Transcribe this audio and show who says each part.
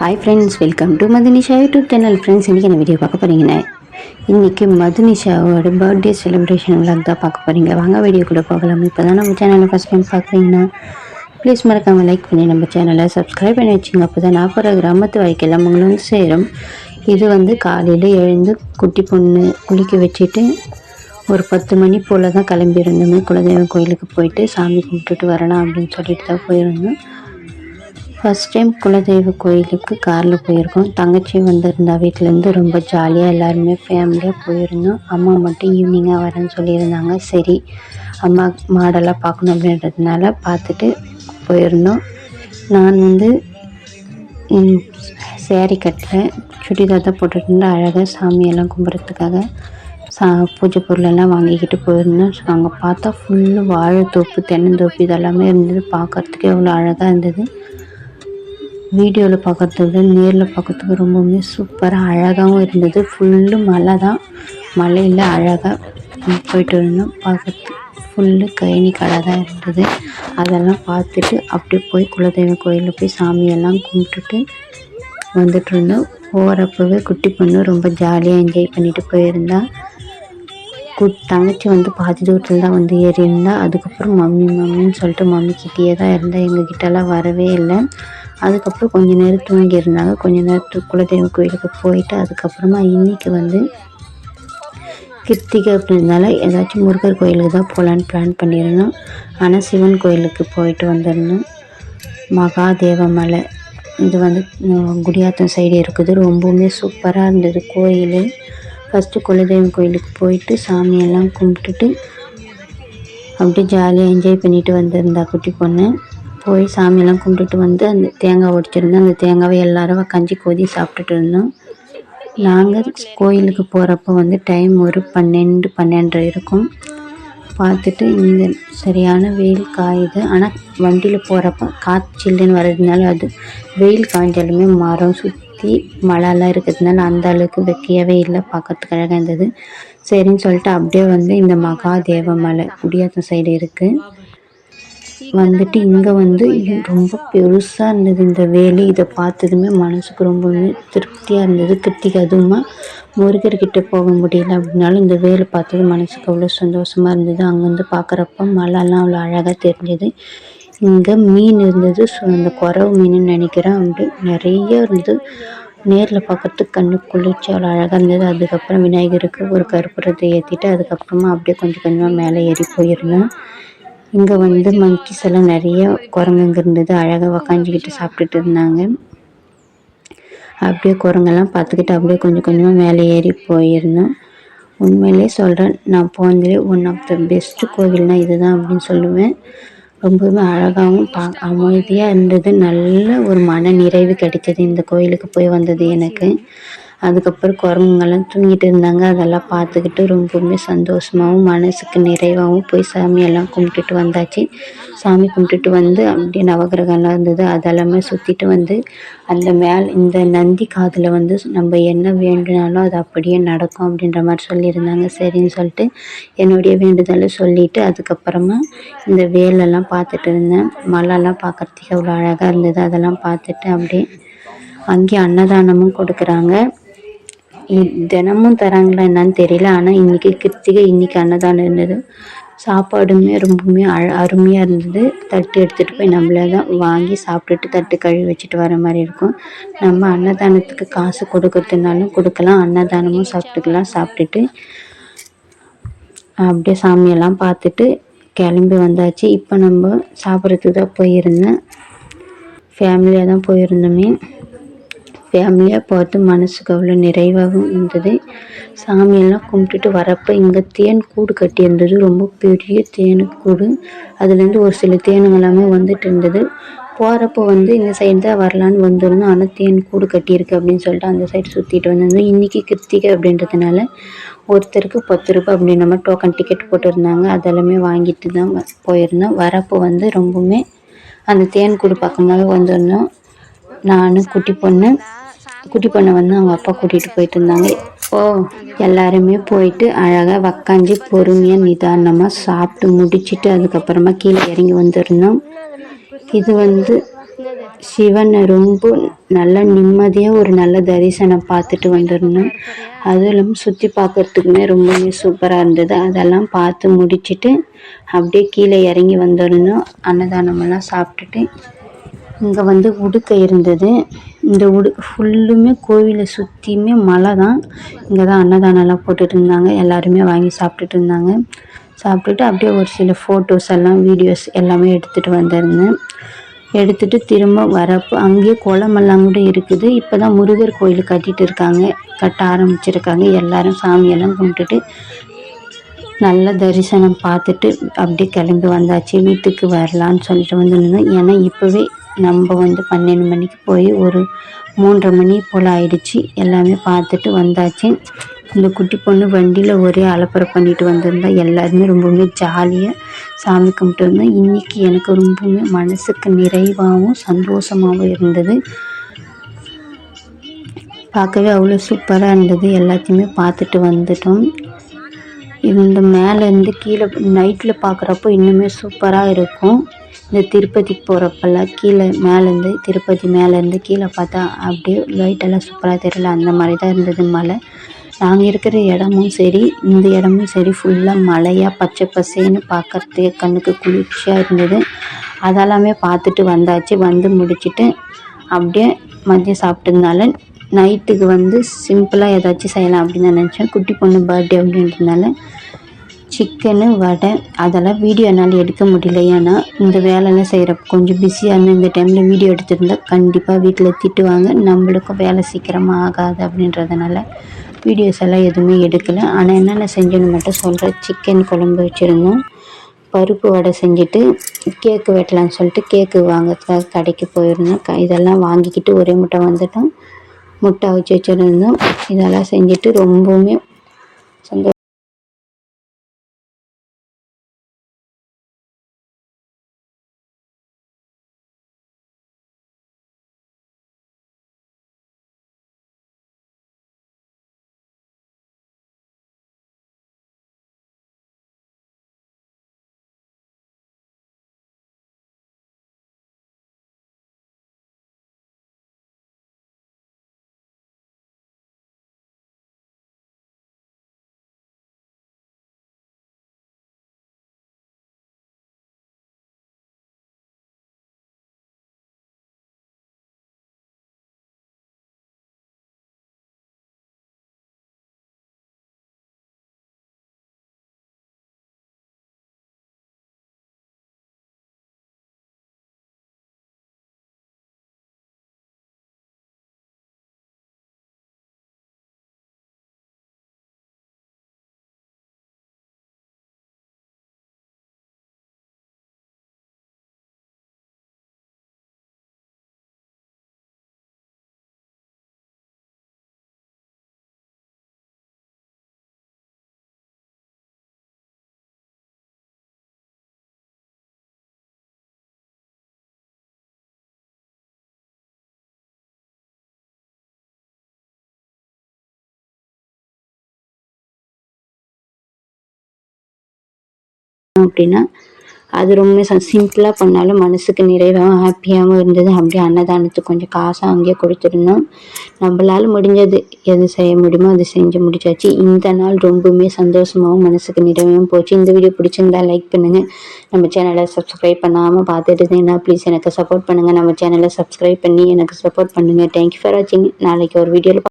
Speaker 1: Hi friends welcome to Madhunisha YouTube channel friends இன்றைக்கி என்ன video பார்க்க போகிறீங்கன்னா இன்றைக்கி மதுனிஷாவோட பர்த்டே செலிப்ரேஷன் விளாக் தான் பார்க்க போகிறீங்க வாங்க வீடியோ கூட போகலாம். இப்போ தான் நம்ம சேனலை ஃபஸ்ட் டைம் பார்க்குறீங்கன்னா ப்ளீஸ் மறக்காமல் லைக் பண்ணி நம்ம சேனலை சப்ஸ்கிரைப் பண்ணி வச்சுங்க. அப்போ தான் நான் போகிற கிராமத்து வாழ்க்கையில் அவங்களும் வந்து சேரும். இது வந்து காலையில் எழுந்து குட்டி பொண்ணு குளிக்க வச்சுட்டு ஒரு பத்து மணி போல் தான் கிளம்பியிருந்தோமே. குலதெய்வம் கோயிலுக்கு போயிட்டு சாமி கும்பிட்டுட்டு வரலாம் அப்படின்னு சொல்லிட்டு தான் போயிருந்தோம். ஃபஸ்ட் டைம் குலதெய்வ கோயிலுக்கு காரில் போயிருக்கோம். தங்கச்சி வந்திருந்தா வீட்டிலேருந்து ரொம்ப ஜாலியாக எல்லாருமே ஃபேமிலியாக போயிருந்தோம். அம்மா மட்டும் ஈவினிங்காக வரேன்னு சொல்லியிருந்தாங்க. சரி அம்மா மாடெல்லாம் பார்க்கணும் அப்படின்றதுனால பார்த்துட்டு போயிருந்தோம். நான் வந்து சேரீ கட்டில் சுடிதார் தான் போட்டுட்டு அழகாக சாமியெல்லாம் கும்பிட்றதுக்காக சா பூஜை பொருளெல்லாம் வாங்கிக்கிட்டு போயிருந்தோம். ஸோ அங்கே பார்த்தா ஃபுல்லு வாழைத்தோப்பு தென்னந்தோப்பு இதெல்லாமே இருந்தது. பார்க்கறதுக்கே அவ்வளோ அழகாக இருந்தது. வீடியோவில் பார்க்குறத விட நேரில் பார்க்கறதுக்கு ரொம்பவுமே சூப்பராக அழகாகவும் இருந்தது. ஃபுல்லு மலை தான் மலையில் அழகாக போயிட்டு இருந்தோம் பார்க்குறதுக்கு ஃபுல்லு கயனி கடை தான் இருந்தது. அதெல்லாம் பார்த்துட்டு அப்படியே போய் குலதெய்வ கோயிலில் போய் சாமியெல்லாம் கும்பிட்டுட்டு வந்துட்டு இருந்தோம். போகிறப்பவே குட்டி பொண்ணு ரொம்ப ஜாலியாக என்ஜாய் பண்ணிட்டு போயிருந்தா. கு தங்கச்சி வந்து பாதி தூரத்தில் தான் வந்து ஏறி இருந்தா அதுக்கப்புறம் மம்மி மம்மின்னு சொல்லிட்டு மம்மி கிட்டேயே தான் இருந்தால் எங்ககிட்டலாம் வரவே இல்லை. அதுக்கப்புறம் கொஞ்சம் நேரம் தூங்கி இருந்தாங்க. கொஞ்சம் நேரத்துக்கு குலதெய்வ கோயிலுக்கு போயிட்டு அதுக்கப்புறமா இன்றைக்கி வந்து கிருத்திகை அப்படின்றதுனால ஏதாச்சும் முருகர் கோயிலுக்கு தான் போகலான்னு பிளான் பண்ணியிருந்தோம். ஆனால் சிவன் கோயிலுக்கு போயிட்டு வந்திருந்தோம். மகாதேவ மலை இது வந்து குடியாத்தம் சைடு இருக்குது. ரொம்பவுமே சூப்பராக இருந்தது கோயில். ஃபஸ்ட்டு குலதெய்வம் கோயிலுக்கு போயிட்டு சாமியெல்லாம் கும்பிட்டுட்டு அப்படியே ஜாலியாக என்ஜாய் பண்ணிட்டு வந்திருந்தா குட்டி பொண்ணு. போய் சாமியெல்லாம் கும்பிட்டுட்டு வந்து அந்த தேங்காய் உடைச்சிருந்தோம் அந்த தேங்காவை எல்லாரும் கஞ்சி கொதி சாப்பிட்டுட்டு இருந்தோம். நாங்கள் கோயிலுக்கு போகிறப்ப வந்து டைம் ஒரு பன்னெண்டு பன்னெண்டரை இருக்கும். பார்த்துட்டு இந்த சரியான வெயில் காயுது. ஆனால் வண்டியில் போகிறப்ப காற்று சில்லுன்னு வர்றதுனால அது வெயில் காய்ஞ்சாலுமே மரம் சுற்றி மழைலாம் இருக்கிறதுனால அந்த அளவுக்கு வெக்கையாகவே இல்லை. பார்க்கறதுக்கு அழகாக இருந்தது. சரின்னு சொல்லிட்டு அப்படியே வந்து இந்த மகாதேவ மலை குடியாத்தம் சைடு இருக்குது வந்துட்டு இங்கே வந்து ரொம்ப பெருசாக இருந்தது இந்த வேலி. இதை பார்த்ததுமே மனசுக்கு ரொம்பவுமே திருப்தியாக இருந்தது. கிருத்திகை அதுவுமா முருகர்கிட்ட போக முடியல அப்படின்னாலும் இந்த வேலை பார்த்தது மனசுக்கு அவ்வளோ சந்தோஷமாக இருந்தது. அங்கேருந்து பார்க்குறப்ப மலைலாம் அவ்வளோ அழகாக தெரிஞ்சது. இங்கே மீன் இருந்தது. ஸோ அந்த குறவு மீன் நினைக்கிறேன். அப்படி நிறைய இருந்தது. நேரில் பார்க்கறதுக்கு கண்ணு குளிர்ச்சி அவ்வளோ அழகாக இருந்தது. அதுக்கப்புறம் விநாயகருக்கு ஒரு கருப்புறத்தை ஏற்றிட்டு அதுக்கப்புறமா அப்படியே கொஞ்சம் கொஞ்சமாக மேலே ஏறி போயிருந்தோம் இங்கே வந்து மங்கிஸ் எல்லாம் நிறைய குரங்குங்க இருந்தது. அழகாக உக்காஞ்சிக்கிட்டு சாப்பிட்டுட்டு இருந்தாங்க. அப்படியே குரங்கெல்லாம் பார்த்துக்கிட்டு அப்படியே கொஞ்சம் கொஞ்சமாக மேலே ஏறி போயிருந்தோம். உண்மையிலே சொல்கிறேன் நான் போனதுலேயே ஒன் ஆஃப் த பெஸ்ட்டு கோவில்னால் இதுதான் அப்படின்னு சொல்லுவேன். ரொம்பவுமே அழகாகவும் பா அமைதியாக இருந்தது. நல்ல ஒரு மன நிறைவு கிடைச்சது இந்த கோயிலுக்கு போய் வந்தது எனக்கு. அதுக்கப்புறம் குரங்குங்கெல்லாம் தூங்கிட்டு இருந்தாங்க. அதெல்லாம் பார்த்துக்கிட்டு ரொம்பவுமே சந்தோஷமாகவும் மனசுக்கு நிறைவாகவும் போய் சாமியெல்லாம் கும்பிட்டுட்டு வந்தாச்சு. சாமி கும்பிட்டுட்டு வந்து அப்படியே நவகிரகம்லாம் இருந்தது. அதெல்லாமே சுற்றிட்டு வந்து அந்த மேல் இந்த நந்தி காதில் வந்து நம்ம என்ன வேண்டினாலும் அது அப்படியே நடக்கும் அப்படின்ற மாதிரி சொல்லியிருந்தாங்க. சரின்னு சொல்லிட்டு என்னுடைய வேண்டுதலை சொல்லிட்டு அதுக்கப்புறமா இந்த வேலெல்லாம் பார்த்துட்டு இருந்தேன். மலைலாம் பார்க்குறதுக்கு அவ்வளோ அழகாக இருந்தது. அதெல்லாம் பார்த்துட்டு அப்படியே அங்கே அன்னதானமும் கொடுக்குறாங்க. தினமும் தராங்களா என்னன்னு தெரியல. ஆனால் இன்னைக்கு கிருத்திகை இன்னைக்கு அன்னதானம் இருந்தது. சாப்பாடுமே ரொம்பவுமே அழ அருமையாக இருந்தது. தட்டு எடுத்துகிட்டு போய் நம்மளே தான் வாங்கி சாப்பிட்டுட்டு தட்டு கழுவி வச்சுட்டு வர மாதிரி இருக்கும். நம்ம அன்னதானத்துக்கு காசு கொடுக்கறதுனாலும் கொடுக்கலாம். அன்னதானமும் சாப்பிட்டுக்கலாம். சாப்பிட்டுட்டு அப்படியே சாமியெல்லாம் பார்த்துட்டு கிளம்பி வந்தாச்சு. இப்போ நம்ம சாப்பிட்றதுக்கு தான் போயிருந்தேன். ஃபேமிலியாக தான் போயிருந்தோமே. ஃபேமிலியாக பார்த்து மனசுக்கு அவ்வளோ நிறைவாகவும் இருந்தது. சாமியெல்லாம் கும்பிட்டுட்டு வரப்போ இங்கே தேன் கூடு கட்டி இருந்தது. ரொம்ப பெரிய தேனு கூடு. அதுலேருந்து ஒரு சில தேனுங்க எல்லாமே வந்துட்டு இருந்தது. போகிறப்போ வந்து இந்த சைடு தான் வரலான்னு வந்துருந்தோம். ஆனால் தேன் கூடு கட்டியிருக்கு அப்படின்னு சொல்லிட்டு அந்த சைடு சுற்றிட்டு வந்திருந்தோம். இன்றைக்கி கிருத்திகை அப்படின்றதுனால ஒருத்தருக்கு பத்து ரூபாய் அப்படின்ற மாதிரி டோக்கன் டிக்கெட் போட்டிருந்தாங்க. அதெல்லாமே வாங்கிட்டு தான் போயிருந்தோம். வரப்போ வந்து ரொம்பவுமே அந்த தேன் கூடு பக்கமாகவே வந்திருந்தோம். நான் குட்டி பொண்ணு குட்டி பொண்ணை வந்து அவங்க அப்பா கூட்டிகிட்டு போயிட்டு இருந்தாங்க ஓ எல்லாருமே போயிட்டு அழகாக உக்காஞ்சி பொறுமையாக நிதானமாக சாப்பிட்டு முடிச்சிட்டு அதுக்கப்புறமா கீழே இறங்கி வந்துருந்தோம். இது வந்து சிவனை ரொம்ப நல்லா நிம்மதியாக ஒரு நல்ல தரிசனம் பார்த்துட்டு வந்துடணும் இல்லாமல் சுற்றி பார்க்குறதுக்குமே ரொம்பவே சூப்பராக இருந்தது. அதெல்லாம் பார்த்து முடிச்சுட்டு அப்படியே கீழே இறங்கி வந்துடணும் அன்னதானமெல்லாம் சாப்பிட்டுட்டு இங்கே வந்து உடுக்கை இருந்தது. இந்த உடு ஃபுல்லுமே கோவிலை சுற்றியுமே மலை தான் இங்கே தான் அன்னதானம்லாம் போட்டுட்டு இருந்தாங்க எல்லாருமே வாங்கி சாப்பிட்டுட்டு இருந்தாங்க சாப்பிட்டுட்டு அப்படியே ஒரு சில ஃபோட்டோஸ் எல்லாம் வீடியோஸ் எல்லாமே எடுத்துகிட்டு வந்திருந்தேன். எடுத்துகிட்டு திரும்ப வரப்போ அங்கேயே குளமெல்லாம் கூட இருக்குது. இப்போ தான் முருகர் கோயில் கட்டிகிட்டு இருக்காங்க. கட்ட ஆரம்பிச்சிருக்காங்க. எல்லோரும் சாமியெல்லாம் கும்பிட்டுட்டு நல்ல தரிசனம் பார்த்துட்டு அப்படியே கிளம்பி வந்தாச்சு. வீட்டுக்கு வரலான்னு சொல்லிட்டு வந்துருந்தோம் ஏன்னா இப்போவே நம்ம வந்து பன்னெண்டு மணிக்கு போய் ஒரு மூன்றரை மணி போல் ஆயிடுச்சு. எல்லாமே பார்த்துட்டு வந்தாச்சு. இந்த குட்டி பொண்ணு வண்டியில் ஒரே அலப்பறை பண்ணிட்டு வந்திருந்தா எல்லாருமே ரொம்பவுமே ஜாலியாக சாமி கும்பிட்டு இருந்தோம் இன்றைக்கி எனக்கு ரொம்பவுமே மனசுக்கு நிறைவாகவும் சந்தோஷமாகவும் இருந்தது. பார்க்கவே அவ்வளோ சூப்பராக இருந்தது. எல்லாத்தையுமே பார்த்துட்டு வந்துட்டோம். இந்த மேலேருந்து கீழே நைட்டில் பார்க்குறப்போ இன்னுமே சூப்பராக இருக்கும். இந்த திருப்பதிக்கு போகிறப்பெல்லாம் கீழே மேலேருந்து திருப்பதி மேலேருந்து கீழே பார்த்தா அப்படியே லைட்டெல்லாம் சூப்பராக தெரியல. அந்த மாதிரி தான் இருந்தது மலை. நாங்கள் இருக்கிற இடமும் சரி இந்த இடமும் சரி ஃபுல்லாக மலையாக பச்சை பசேன்னு பார்க்கறதுக்கு கண்ணுக்கு குளிர்ச்சியாக இருந்தது. அதெல்லாமே பார்த்துட்டு வந்தாச்சு. வந்து முடிச்சுட்டு அப்படியே மதியம் சாப்பிட்டதுனால நைட்டுக்கு வந்து சிம்பிளாக ஏதாச்சும் செய்யலாம் அப்படின்னு நினச்சேன். குட்டி பொண்ணு பர்த்டே அப்படின்றதுனால சிக்கனு வடை அதெல்லாம் வீடியோ என்னால் எடுக்க முடியல. ஏன்னா இந்த வேலைலாம் செய்கிறப்ப கொஞ்சம் பிஸியாக இருந்தேன் இந்த டைமில் வீடியோ எடுத்திருந்தா கண்டிப்பாக வீட்டில் திட்டுவாங்க. நம்மளுக்கும் வேலை சீக்கிரமாக ஆகாது அப்படின்றதுனால வீடியோஸ் எல்லாம் எதுவுமே எடுக்கலை. ஆனால் என்னென்ன செஞ்சோன்னு மட்டும் சொல்கிறேன் சிக்கன் குழம்பு வச்சுருந்தோம். பருப்பு வடை செஞ்சுட்டு கேக்கு வெட்டலான்னு சொல்லிட்டு கேக்கு வாங்கிறதுக்காக கடைக்கு போயிருந்தோம் க இதெல்லாம் வாங்கிக்கிட்டு ஒரே முட்டை வந்துட்டோம். முட்டை வச்சு வச்சுருந்தோம். இதெல்லாம் செஞ்சுட்டு ரொம்பவுமே சந்தோஷம். அப்படின்னா அது ரொம்ப சிம்பிளாக பண்ணாலும் மனசுக்கு நிறைவாகவும் ஹாப்பியாகவும் இருந்தது. அப்படியே அன்னதானத்துக்கு கொஞ்சம் காசாக அங்கேயே கொடுத்துருந்தோம் நம்மளால் முடிஞ்சது எது செய்ய முடியுமோ அது செஞ்சு முடிச்சாச்சு. இந்த நாள் ரொம்பவுமே சந்தோஷமாகவும் மனசுக்கு நிறைவாகவும் போச்சு. இந்த வீடியோ பிடிச்சிருந்தா லைக் பண்ணுங்கள் நம்ம சேனலை சப்ஸ்கிரைப் பண்ணாமல் பார்த்துட்டு இருந்தீங்கன்னா ப்ளீஸ் எனக்கு சப்போர்ட் பண்ணுங்கள் நம்ம சேனலை சப்ஸ்கிரைப் பண்ணி எனக்கு சப்போர்ட் பண்ணுங்கள் தேங்க்யூ ஃபார் வாட்சிங் நாளைக்கு ஒரு வீடியோவில்